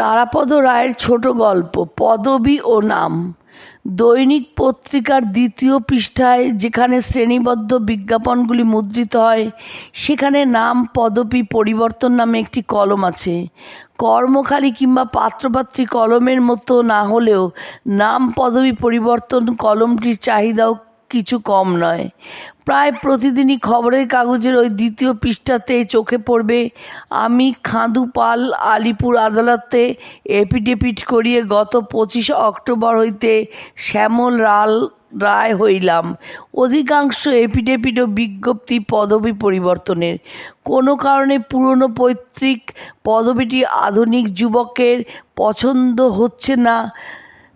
তারাপদ রায়ের ছোট গল্প, পদবী ও নাম। দৈনিক পত্রিকার দ্বিতীয় পৃষ্ঠায় যেখানে শ্রেণীবদ্ধ বিজ্ঞাপনগুলি মুদ্রিত হয়, সেখানে নাম, পদবী, পরিবর্তন নামে একটি কলম আছে। কর্মখালী কিংবা পাত্রপাত্রী কলমের মতো না হলেও নাম, পদবী, পরিবর্তন কলমটির চাহিদাও কিছু কম নয়। প্রায় প্রতিদিনই খবরের কাগজের ওই দ্বিতীয় পৃষ্ঠাতে চোখে পড়বে, আমি খাঁদু পাল আলিপুর আদালতে এপিডেপিট করিয়ে গত পঁচিশ অক্টোবর হইতে শ্যামল রাল রায় হইলাম। অধিকাংশ এপিডেপিট ও বিজ্ঞপ্তি পদবী পরিবর্তনের। কোনো কারণে পুরনো পৈতৃক পদবীটি আধুনিক যুবকের পছন্দ হচ্ছে না।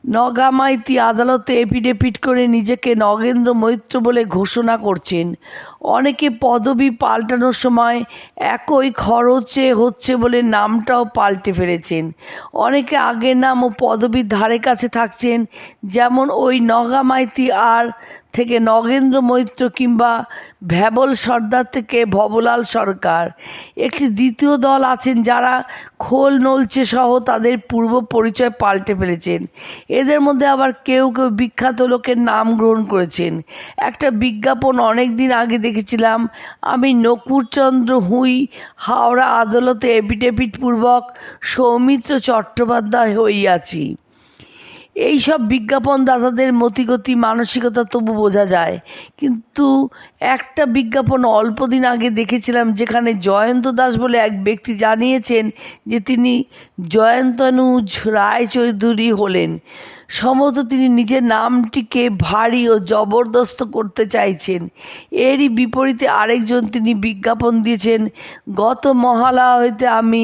নগামাইতি আদালতে এপিডেপিট করে নিজেকে নগেন্দ্র মৈত্র বলে ঘোষণা করছেন। অনেকে পদবি পাল্টানোর সময় একই খরচে হচ্ছে বলে নামটাও পাল্টে ফেলেছেন। অনেকে আগের নাম ও পদবির ধারে কাছে থাকছেন, যেমন ওই নগামাইতি আর থেকে নগেন্দ্র মৈত্র কিংবা ভ্যাবল সর্দার থেকে ভবলাল সরকার। একটি দ্বিতীয় দল আছেন যারা খোল নলচে সহ তাদের পূর্ব পরিচয় পাল্টে ফেলেছেন। এদের মধ্যে আবার কেউ কেউ বিখ্যাত লোকের নাম গ্রহণ করেছেন। একটা বিজ্ঞাপন অনেক দিন আগে দেখেছিলাম, আমি নকুরচন্দ্র হুই, হাওড়া আদালতে এপিডেপিট পূর্বক সৌমিত্র চট্টোপাধ্যায় হইয়াছি। এই সব বিজ্ঞাপনদাতাদের মতিগতি, মানসিকতা তবু বোঝা যায়। কিন্তু একটা বিজ্ঞাপন অল্প দিন আগে দেখেছিলাম, যেখানে জয়ন্ত দাস বলে এক ব্যক্তি জানিয়েছেন যে তিনি জয়ন্তনুজ রায়চৌধুরী হলেন। সম্ভবত তিনি নিজের নামটিকে ভারী ও জবরদস্ত করতে চাইছেন। এরই বিপরীতে আরেকজন তিনি বিজ্ঞাপন দিয়েছেন, গত মহালয়া হইতে আমি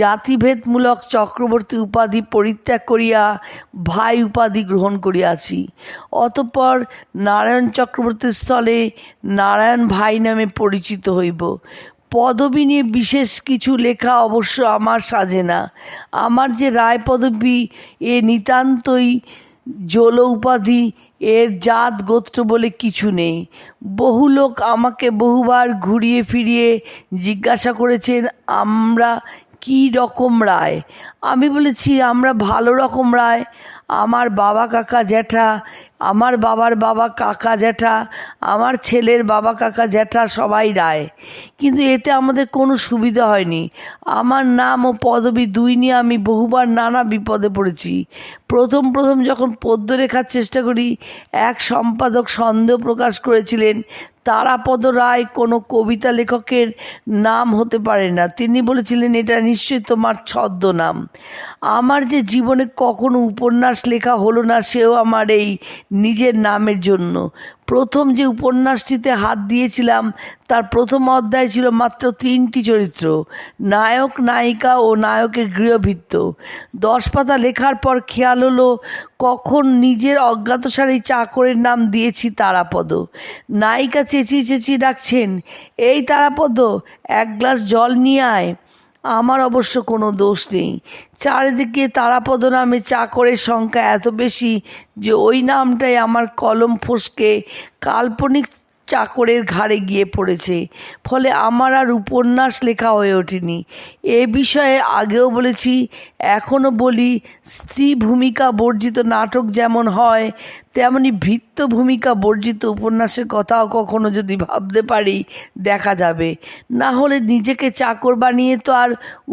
জাতিভেদমূলক চক্রবর্তী উপাধি পরিত্যাগ করিয়া ভাই উপাধি গ্রহণ করিয়াছি। অতঃপর নারায়ণ চক্রবর্তীর স্থলে নারায়ণ ভাই নামে পরিচিত হইব। পদবী নিয়ে বিশেষ কিছু লেখা অবশ্য আমার সাজে না। আমার যে রায় পদবী, এ নিতান্তই জল উপাধি এর জাত গোত্র বলে কিছু নেই। বহু লোক আমাকে বহুবার ঘুরিয়ে ফিরিয়ে জিজ্ঞাসা করেছেন, আমরা কী রকম রায়? আমি বলেছি, আমরা ভালো রকম রায়। আমার বাবা, কাকা, জ্যাঠা আমার বাবার বাবা কাকা জ্যাঠা, আমার ছেলের বাবা কাকা জ্যাঠা সবাই রায়। কিন্তু এতে আমাদের কোনো সুবিধা হয়নি। আমার নাম ও পদবি দুই নিয়ে আমি বহুবার নানা বিপদে পড়েছি। প্রথম প্রথম যখন পদ্য রেখার চেষ্টা করি, এক সম্পাদক সন্দেহ প্রকাশ করেছিলেন তারাপদ রায় কোনো কবিতা লেখকের নাম হতে পারে না। তিনি বলেছিলেন, এটা নিশ্চয়ই তোমার ছদ্মনাম। আমার যে জীবনে কখনো উপন্যাস লেখা হলো না, সেও আমার এই নিজের নামের জন্য। প্রথম যে উপন্যাসটিতে হাত দিয়েছিলাম, তার প্রথম অধ্যায় ছিল মাত্র তিনটি চরিত্র, নায়ক, নায়িকা ও নায়কের গৃহভৃত্ত। দশ পাতা লেখার পর খেয়াল হলো, কখন নিজের অজ্ঞাতসারে চাকরের নাম দিয়েছি তারাপদ। নায়িকা চেঁচিয়ে চেঁচিয়ে ডাকছেন, এই তারাপদ, এক গ্লাস জল নিয়ে আয়। আমার অবশ্য কোনো দোষ নেই। চারিদিকে তারাপদ নামে চাকরের সংখ্যা এত বেশি যে ওই নামটাই আমার কলম ফসকে কাল্পনিক চাকরের ঘাড়ে গিয়ে পড়েছে। ফলে আমার আর উপন্যাস লেখা হয়ে ওঠেনি। এ বিষয়ে আগেও বলেছি, এখনও বলি, স্ত্রী ভূমিকা বর্জিত নাটক যেমন হয়, তেমনি ভিত্ত ভূমিকা বর্জিত উপন্যাসের কথাও কখনো যদি ভাবতে পারি, দেখা যাবে। না হলে নিজেকে চাকর বানিয়ে তো আর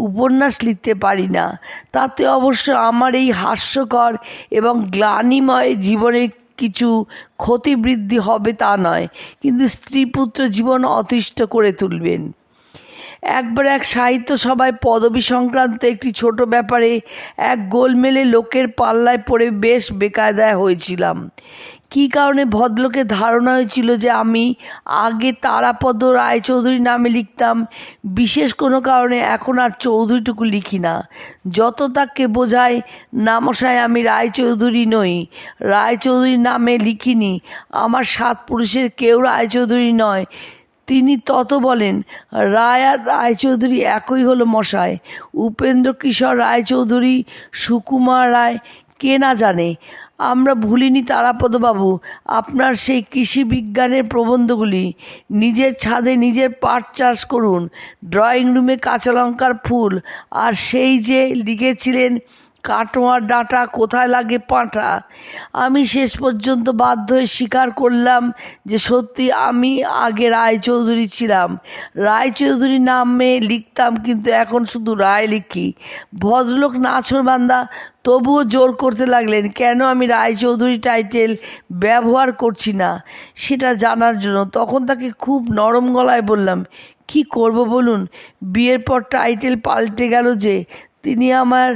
উপন্যাস লিখতে পারি না। তাতে অবশ্য আমার এই হাস্যকর এবং গ্লানিময় জীবনে কিছু ক্ষতিবৃদ্ধি হবে তা নয়, কিন্তু স্ত্রী পুত্র জীবন অতিষ্ঠ করে তুলবেন। একবার এক সাহিত্য সভায় পদবী সংক্রান্ত একটি ছোট ব্যাপারে এক গোলমেলে লোকের পাল্লায় পড়ে বেশ বেকায়দায় হয়েছিলাম। কী কারণে ভদ্রলোকের ধারণা হয়েছিল যে আমি আগে তারাপদ রায়চৌধুরী নামে লিখতাম? বিশেষ কোনো কারণে এখন আর চৌধুরীটুকু লিখি না। যত তাকে বোঝায় নামশায় আমি রায়চৌধুরী নই। রায়চৌধুরী নামে লিখিনি। আমার সাত পুরুষের কেউ রায়চৌধুরী নয়। তিনি তত বলেন, রায় আর রায়চৌধুরী একই হলো মশায় উপেন্দ্র কিশোর রায়চৌধুরী, সুকুমার রায়, কে না জানে? আমরা ভুলিনি তারাপদবাবু, আপনার সেই কৃষি বিজ্ঞানের প্রবন্ধগুলি। নিজের ছাদে নিজের পাট চাষ করুন, ড্রয়িং রুমে কাঁচা লঙ্কার ফুল, আর সেই যে লিখেছিলেন কাটোয়ার ডাঁটা কোথায় লাগে পাঁটা? আমি শেষ পর্যন্ত বাধ্য হয়ে স্বীকার করলাম যে সত্যি আমি আগে রায়চৌধুরী ছিলাম। রায়চৌধুরী নামে লিখতাম কিন্তু এখন শুধু রায় লিখি। ভদ্রলোক নাছরবান্দা তবুও জোর করতে লাগলেন, কেন আমি রায়চৌধুরী টাইটেল ব্যবহার করছি না? সেটা জানার জন্য তখন তাকে খুব নরম গলায় বললাম, কি করব বলুন? বিয়ের পর টাইটেল পাল্টে গেল যে তিনি আমার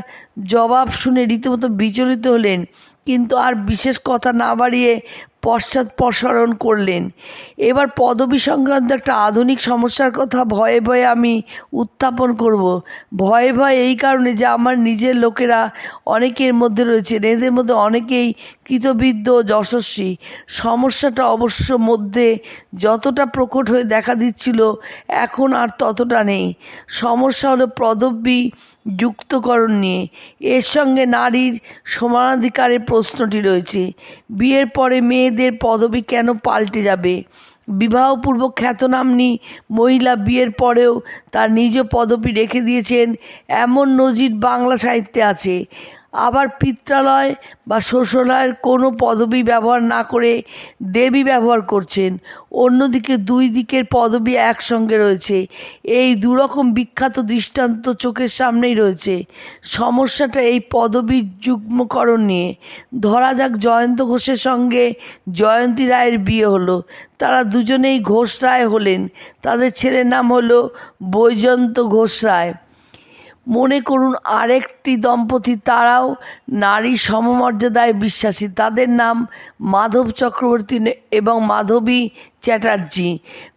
জবাব শুনে রীতিমতো বিচলিত হলেন, কিন্তু আর বিশেষ কথা না বাড়িয়ে পশ্চাৎপসরণ করলেন। এবার পদবী সংক্রান্ত একটা আধুনিক সমস্যার কথা ভয়ে ভয়ে আমি উত্থাপন করব। ভয়ে ভয়ে এই কারণে যে আমার নিজের লোকেরা অনেকের মধ্যে রয়েছেন, এদের মধ্যে অনেকেই কৃতবিদ্য ও যশস্বী। সমস্যাটা অবশ্য মধ্যে যতটা প্রকট হয়ে দেখা দিচ্ছিল, এখন আর ততটা নেই। সমস্যা হলো পদবী যুক্তকরণ নিয়ে। এর সঙ্গে নারীর সমানাধিকারের প্রশ্নটি রয়েছে। বিয়ের পরে মেয়েদের পদবি কেন পাল্টে যাবে? বিবাহপূর্ব খ্যাতনামনি মহিলা বিয়ের পরেও তার নিজ পদবি রেখে দিয়েছেন এমন নজির বাংলা সাহিত্যে আছে। আবার পিত্রালয় বা শ্বশুরালয়ের কোনো পদবি ব্যবহার না করে দেবী ব্যবহার করছেন। অন্যদিকে দুই দিকের পদবি একসঙ্গে রয়েছে। এই দুরকম বিখ্যাত দৃষ্টান্ত চোখের সামনেই রয়েছে। সমস্যাটা এই পদবীর যুগ্মকরণ নিয়ে। ধরা যাক জয়ন্ত ঘোষের সঙ্গে জয়ন্তী রায়ের বিয়ে হলো। তারা দুজনেই ঘোষ রায় হলেন। তাদের ছেলের নাম হলো বৈজন্ত ঘোষ রায়। মনে করুন আরেকটি দম্পতি, তারাও নারী সমমর্যাদায় বিশ্বাসী। তাদের নাম মাধব চক্রবর্তী এবং মাধবী চ্যাটার্জি।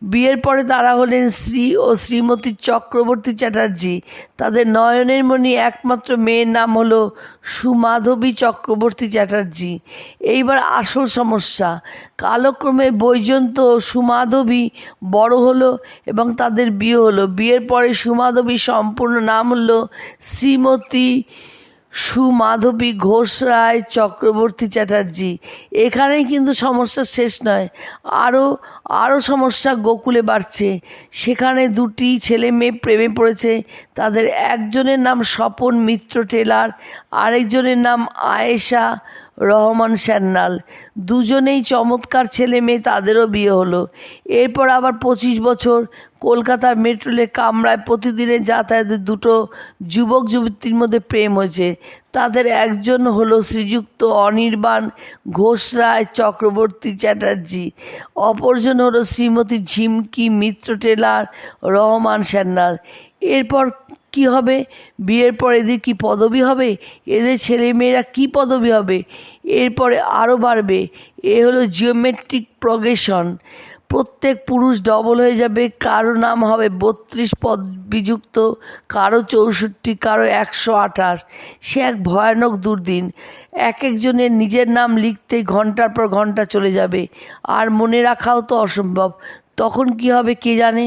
বিয়ের পরে তারা হলেন শ্রী ও শ্রীমতী চক্রবর্তী চ্যাটার্জি। তাদের নয়নের মণি একমাত্র মেয়ের নাম হলো সুমাধবী চক্রবর্তী চ্যাটার্জি। এইবার আসল সমস্যা কালক্রমে বৈজন্ত ও সুমাধবী বড় হলো এবং তাদের বিয়ে হলো। বিয়ের পরে সুমাধবী সম্পূর্ণ নাম হলো শ্রীমতী সুমাধবী ঘোষ রায় চক্রবর্তী চ্যাটার্জি। এখানেই কিন্তু সমস্যা শেষ নয়। আরও আরও সমস্যা গোকুলে বাড়ছে। সেখানে দুটি ছেলে মেয়ে প্রেমে পড়েছে। তাদের একজনের নাম স্বপন মিত্র টেলার, আরেকজনের নাম আয়েশা রহমান সান্যাল দুজনেই চমৎকার ছেলে মেয়ে, তাদেরও বিয়ে হলো। এরপর আবার পঁচিশ বছর কলকাতার মেট্রোলে কামরায় প্রতিদিনের যাতায়াতের দুটো যুবক, যুবতীর মধ্যে প্রেম হয়েছে। তাদের একজন হলো শ্রীযুক্ত অনির্বাণ ঘোষ রায় চক্রবর্তী চ্যাটার্জি। অপরজন হলো শ্রীমতী ঝিমকি মিত্র টেলার রহমান সান্যাল এরপর কি হবে? বিয়ের পর এদের কি পদবি হবে? এদের ছেলে মেয়েরা কি পদবি হবে? এরপরে আরও বাড়বে। এ হলো জিওমেট্রিক প্রগেশন প্রত্যেক পুরুষ ডবল হয়ে যাবে। কারও নাম হবে বত্রিশ পদ বিযুক্ত, কারও চৌষট্টি, কারও একশো আঠাশ। সে এক ভয়ানক দুর্দিন। এক একজনের নিজের নাম লিখতে ঘণ্টার পর ঘণ্টা চলে যাবে। আর মনে রাখাও তো অসম্ভব। তখন কি হবে কে জানে?